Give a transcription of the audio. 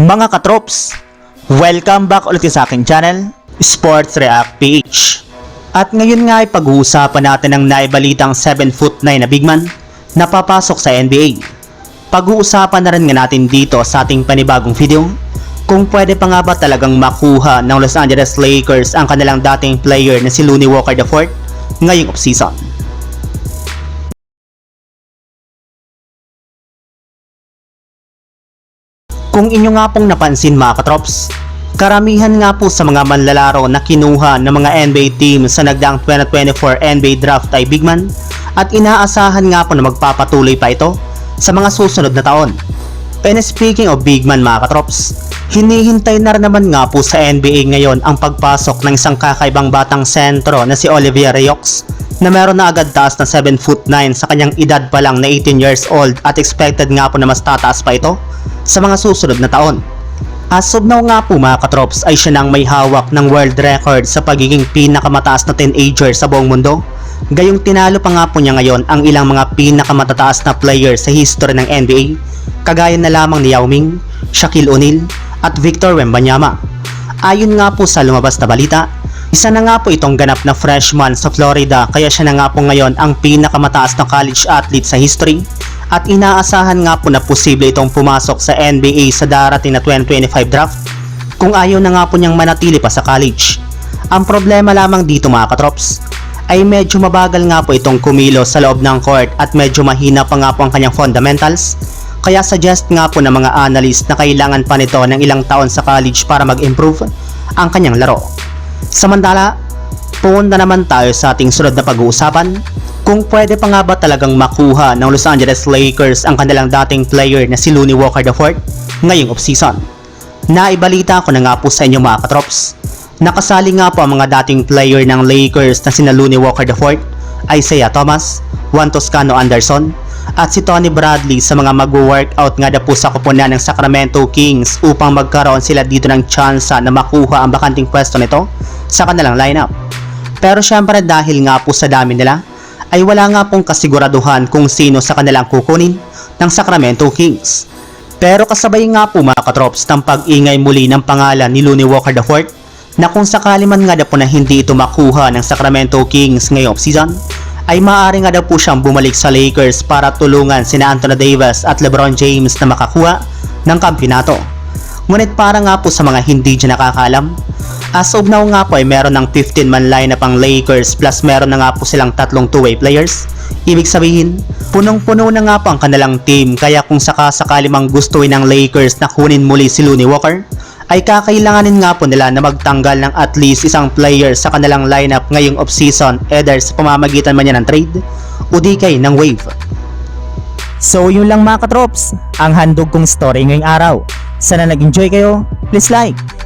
Mga katrops, welcome back ulit sa aking channel, Sports React PH. At ngayon nga ay pag-uusapan natin ang naibalitang 7 foot 9 na big man na papasok sa NBA. Pag-uusapan na rin nga natin dito sa ating panibagong video kung pwede pa nga ba talagang makuha ng Los Angeles Lakers ang kanilang dating player na si Looney Walker IV ngayong offseason. Kung inyo nga pong napansin mga katrops, karamihan nga po sa mga manlalaro na kinuha ng mga NBA team sa nagdaang 2024 NBA draft ay big man at inaasahan nga po na magpapatuloy pa ito sa mga susunod na taon. And speaking of big man mga katrops, hinihintay na rin naman nga po sa NBA ngayon ang pagpasok ng isang kakaibang batang sentro na si Olivier Riox na meron na agad taas na 7 foot 9 sa kanyang edad pa lang na 18 years old at expected nga po na mas tataas pa ito sa mga susunod na taon. As of now nga po mga katrops ay siya nang may hawak ng world record sa pagiging pinakamataas na teenager sa buong mundo. Gayong tinalo pa nga po niya ngayon ang ilang mga pinakamatataas na player sa history ng NBA kagaya na lamang ni Yao Ming, Shaquille O'Neal at Victor Wembanyama. Ayon nga po sa lumabas na balita, isa na nga po itong ganap na freshman sa Florida kaya siya na nga po ngayon ang pinakamataas na college athlete sa history at inaasahan nga po na posible itong pumasok sa NBA sa darating na 2025 draft kung ayaw na nga po niyang manatili pa sa college. Ang problema lamang dito mga katrops ay medyo mabagal nga po itong kumilos sa loob ng court at medyo mahina pa nga po ang kanyang fundamentals kaya suggest nga po ng mga analyst na kailangan pa nito ng ilang taon sa college para mag-improve ang kanyang laro. Samantala, punta naman tayo sa ating sunod na pag-uusapan kung pwede pa nga ba talagang makuha ng Los Angeles Lakers ang kanilang dating player na si Looney Walker IV ngayong offseason. Naibalita ko na nga po sa inyo mga katrops. Nakasali nga po ang mga dating player ng Lakers na sina Looney Walker IV, Isaiah Thomas, Juan Toscano Anderson, at si Tony Bradley sa mga mag-workout nga na po sa kupunan ng Sacramento Kings upang magkaroon sila dito ng tsansa na makuha ang bakanting pwesto nito sa kanilang lineup. Pero syempre dahil nga po sa dami nila, ay wala nga pong kasiguraduhan kung sino sa kanilang kukunin ng Sacramento Kings. Pero kasabay nga po mga katrops ng pag-ingay muli ng pangalan ni Looney Walker IV na kung sakali man nga na po na hindi ito makuha ng Sacramento Kings ngayong season ay maaari nga daw po siyang bumalik sa Lakers para tulungan sina Anthony Davis at LeBron James na makakuha ng kampyonato. Ngunit para nga po sa mga hindi dyan nakakaalam, as of now nga po ay meron ng 15-man lineup ang Lakers plus meron na nga po silang tatlong two-way players. Ibig sabihin, punong-puno na nga po ang kanilang team kaya kung sakasakali mang gustuin ng Lakers na kunin muli si Looney Walker, ay kakailanganin nga po nila na magtanggal ng at least isang player sa kanilang lineup ngayong offseason either sa pamamagitan man yan ng trade o di kay ng wave. So yun lang mga katrops, ang handog kong story ngayong araw. Sana nag-enjoy kayo, please like